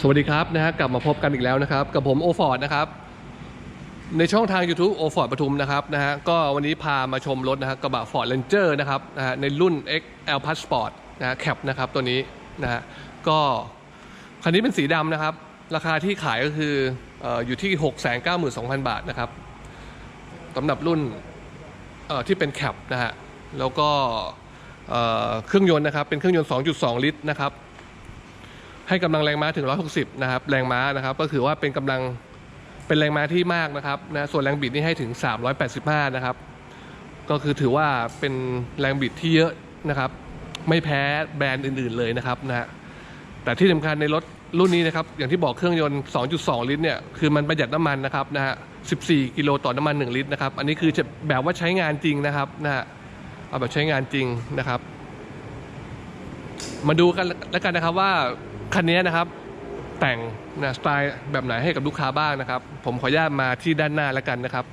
สวัสดีครับนะฮะกลับมาพบกันอีกแล้วนะครับ กับผมโอฟอร์ดนะครับ ในช่องทาง YouTube โอฟอร์ดปทุมนะครับนะฮะก็วันนี้พามาชมรถนะฮะกระบะ Ford Ranger นะครับนะฮะในรุ่น XL Passport นะฮะแคปนะครับตัวนี้นะฮะก็คันนี้เป็นสีดำนะครับ ราคาที่ขายก็คือออยู่ที่ 692,000 บาทนะครับสำหรับรุ่นที่เป็นแคปนะฮะแล้วก็เอ่อเครื่องยนต์นะครับเป็นเครื่องยนต์ 2.2 ลิตรนะครับ ให้กำลังแรงม้าถึง 160 นะครับ แรงม้านะครับ ก็คือว่าเป็นกำลังเป็นแรงม้าที่มากนะครับนะส่วนแรงบิดนี่ให้ถึง 385 นะครับ ก็คือถือว่าเป็นแรงบิดที่เยอะนะครับ ไม่แพ้แบรนด์อื่น ๆเลยนะครับนะฮะแต่ที่สำคัญในรถรุ่นนี้นะครับ อย่างที่บอกเครื่องยนต์ 2.2 ลิตรเนี่ยคือมันประหยัดน้ำมันนะครับนะฮะ 14 กิโลต่อน้ำมัน 1 ลิตรนะครับ อันนี้คือจะแบบว่าใช้งานจริงนะครับนะฮะเอาแบบใช้งานจริงนะครับ มาดูกันแล้วกันนะครับว่า คันนี้นะครับ แต่งนะสไตล์แบบไหนให้กับลูกค้าบ้างนะครับ ผมขออนุญาตมาที่ด้านหน้าแล้วกันนะครับ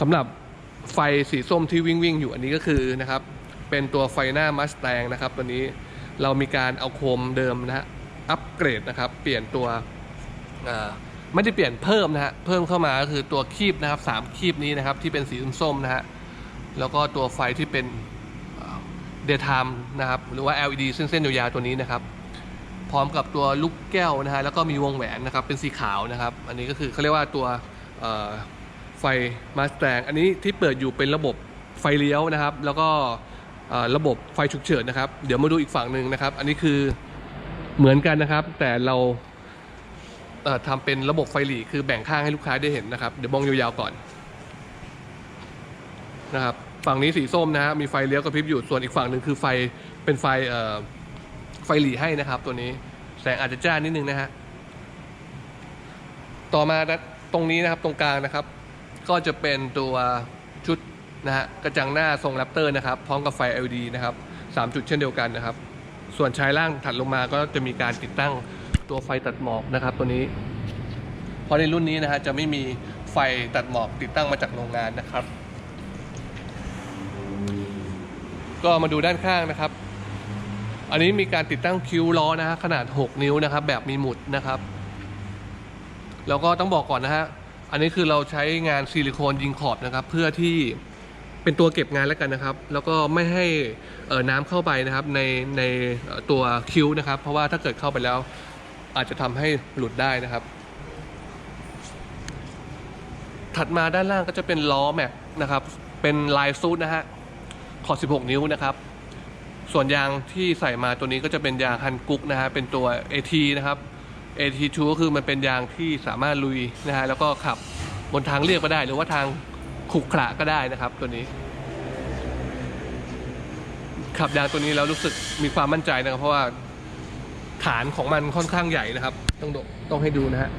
สำหรับไฟสีส้มที่วิ่งวิ่งอยู่อันนี้ก็คือนะครับ เป็นตัวไฟหน้ามัสแตงนะครับตัวนี้เรามีการเอาโคมเดิมนะฮะอัปเกรดนะครับ เปลี่ยนตัวไม่ได้เปลี่ยนเพิ่มนะฮะเพิ่มเข้ามาก็คือตัวคีบนะครับสามคีบนี้นะครับ ที่เป็นสีส้มๆนะฮะแล้วก็ตัวไฟที่เป็นเดย์ไทม์นะครับ หรือว่า LED เส้นๆยาวๆตัวนี้นะครับ พร้อมกับตัวลูกแก้วนะฮะแล้วก็มีวงแหวนนะครับเป็นสีขาวนะครับ อันนี้ก็คือเขาเรียกว่าตัวไฟมาสแตงอันนี้ที่เปิดอยู่เป็นระบบไฟเลี้ยวนะครับ แล้วก็ระบบไฟฉุกเฉินนะครับ เดี๋ยวมาดูอีกฝั่งหนึ่งนะครับ อันนี้คือเหมือนกันนะครับ แต่เราเอ่อทำเป็นระบบไฟหลีคือแบ่งข้างให้ลูกค้าได้เห็นนะครับ เดี๋ยวมองยาวๆก่อนนะครับ ฝั่งนี้สีส้มนะฮะมีไฟเลี้ยวกระพริบอยู่ส่วนอีกฝั่งหนึ่งคือไฟเป็นไฟ ไฟหลีให้นะครับ ตัวนี้แสงอาจจะจ้านิดนึงนะฮะต่อมาตรงนี้นะครับตรงกลางนะครับ ก็จะเป็นตัวชุดนะฮะกระจังหน้าทรงแรปเตอร์นะครับ พร้อมกับไฟ LED นะครับสามจุดเช่นเดียวกันนะครับ ส่วนชายล่างถัดลงมาก็จะมีการติดตั้งตัวไฟตัดหมอกนะครับ ตัวนี้ เพราะในรุ่นนี้นะฮะจะไม่มีไฟตัดหมอกติดตั้งมาจากโรงงานนะครับ ก็มาดูด้านข้างนะครับ อันนี้มีการติดตั้งคิ้วล้อนะฮะขนาด 6 นิ้วนะครับ แบบมีหมุดนะครับ แล้วก็ต้องบอกก่อนนะฮะอันนี้คือเราใช้งานซิลิโคนยิงขอบนะครับ เพื่อที่เป็นตัวเก็บงานแล้วกันนะครับ แล้วก็ไม่ให้น้ำเข้าไปนะครับ ในในตัวคิ้วนะครับ เพราะว่าถ้าเกิดเข้าไปแล้ว อาจจะทำให้หลุดได้นะครับ ถัดมาด้านล่างก็จะเป็นล้อแม็กนะครับ เป็นลายซูดนะฮะขอด16 นิ้วนะครับ ส่วนยางที่ใส่มาตัวนี้ก็จะเป็นยางฮันกุ๊กนะฮะเป็นตัว AT นะครับ AT2 ก็คือมันเป็นยางที่สามารถลุยนะฮะแล้วก็ขับบนทางเรียบก็ได้ หรือว่าทางขรุขระก็ได้นะครับ ตัวนี้ ขับยางตัวนี้แล้วรู้สึกมีความมั่นใจนะครับ เพราะว่าฐานของมันค่อนข้างใหญ่นะครับ ต้องต้องให้ดูนะฮะ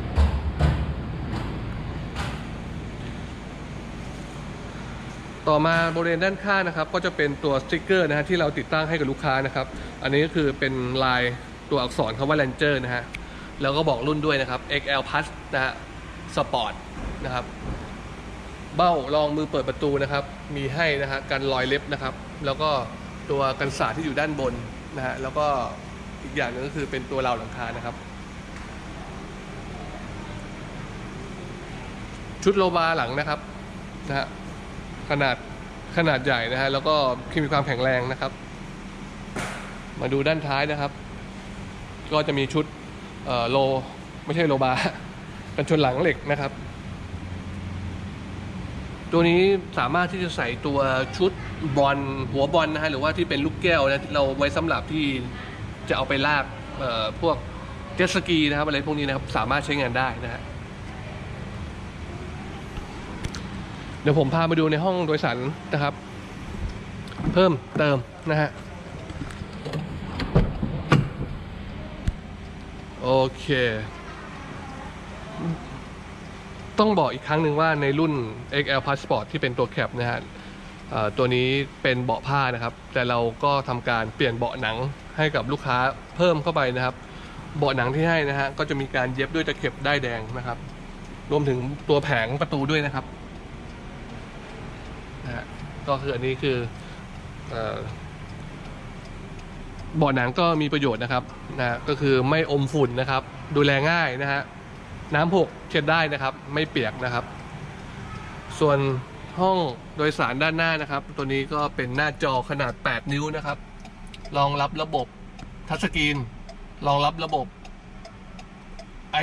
ต่อมาบริเวณด้านข้างนะครับ ก็จะเป็นตัวสติกเกอร์นะฮะที่เราติดตั้งให้กับลูกค้านะครับ อันนี้ก็คือเป็นลายตัวอักษรคำว่า Ranger นะฮะแล้วก็บอกรุ่นด้วยนะครับ XL Plus นะฮะ Sport นะครับ เบ้ารองมือเปิดประตูนะครับ มีให้นะฮะกันรอยเล็บนะครับ แล้วก็ตัวกันสาดที่อยู่ด้านบนนะฮะแล้วก็อีกอย่างหนึงก็คือเป็นตัวราวหลังคานะครับ ชุดโลบาหลังนะครับนะฮะ ขนาดขนาดใหญ่นะฮะแล้วก็มีความแข็งแรงนะครับ มาดูด้านท้ายนะครับ ก็จะมีชุดโลไม่ใช่โลบาร์เป็นชนหลังเหล็กนะครับ ตัวนี้สามารถที่จะใส่ตัวชุดบอลหัวบอลนะฮะหรือว่าที่เป็นลูกแก้วนะเราไว้สำหรับที่จะเอาไปลากพวกเจ็ตสกีนะครับอะไรพวกนี้นะครับสามารถใช้งานได้นะฮะ เดี๋ยวผมพามาดูในห้องโดยสารนะครับ เพิ่มเติมนะฮะโอเค ต้องบอกอีกครั้งหนึ่งว่าในรุ่น XL Passport ที่เป็นตัวแคปนะฮะตัวนี้เป็นเบาะผ้านะครับ แต่เราก็ทำการเปลี่ยนเบาะหนังให้กับลูกค้าเพิ่มเข้าไปนะครับ เบาะหนังที่ให้นะฮะก็จะมีการเย็บด้วยตะเข็บได้ายแดงนะครับ รวมถึงตัวแผงประตูด้วยนะครับ ก็คืออันนี้คือเออเบาะหนังก็มีประโยชน์นะครับนะก็คือไม่อมฝุ่นนะครับ ดูแลง่ายนะฮะน้ำหกเช็ดได้นะครับ ไม่เปียกนะครับ ส่วนห้องโดยสารด้านหน้านะครับ ตัวนี้ก็เป็นหน้าจอขนาด 8 นิ้วนะครับ รองรับระบบทัชสกรีนรองรับระบบ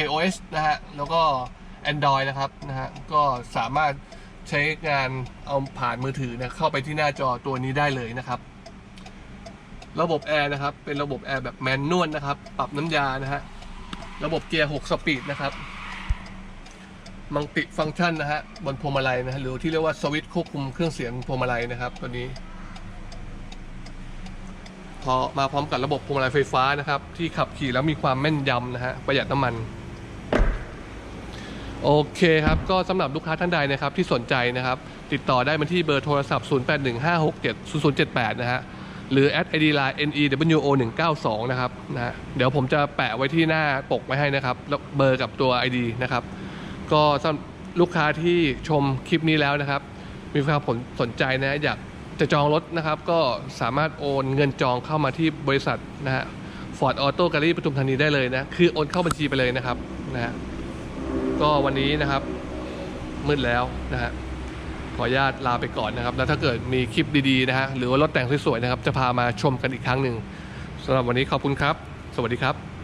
iOS นะฮะแล้วก็ Android นะครับนะฮะก็สามารถ ใช้งานเอาผ่านมือถือเนะเข้าไปที่หน้าจอตัวนี้ได้เลยนะครับ ระบบแอร์นะครับ เป็นระบบแอร์แบบแมนนวลนะครับ ปรับน้ำยานะฮะระบบเกียร์ 6 สปีดนะครับมังติฟังก์ชันนะฮะบนพวงมาลัยนะฮะหรือที่เรียกว่าสวิตช์ควบคุมเครื่องเสียงพวงมาลัยนะครับ ตัวนี้ พอมาพร้อมกับระบบพวงมาลัยไฟฟ้านะครับ ที่ขับขี่แล้วมีความแม่นยำนะฮะประหยัดน้ำมัน โอเคครับ ก็สำหรับลูกค้าท่านใดนะครับที่สนใจนะครับ ติดต่อได้มาที่เบอร์โทรศัพท์ 0815670078 นะฮะ หรือ at id line newo 192 นะครับนะเดี๋ยวผมจะแปะไว้ที่หน้าปกไว้ให้นะครับแล้วเบอร์กับตัว ID นะครับ ก็สำหรับลูกค้าที่ชมคลิปนี้แล้วนะครับ มีความผลสนใจนะอยากจะจองรถนะครับ ก็สามารถโอนเงินจองเข้ามาที่บริษัทนะฮะ Ford Auto Gallery ปทุมธานีได้เลยนะ คือโอนเข้าบัญชีไปเลยนะครับนะฮะ ก็วันนี้นะครับมืดแล้วนะฮะขออนุญาตลาไปก่อนนะครับ แล้วถ้าเกิดมีคลิปดีๆนะฮะหรือว่ารถแต่งสวยๆนะครับ จะพามาชมกันอีกครั้งหนึ่งสำหรับวันนี้ขอบคุณครับ สวัสดีครับ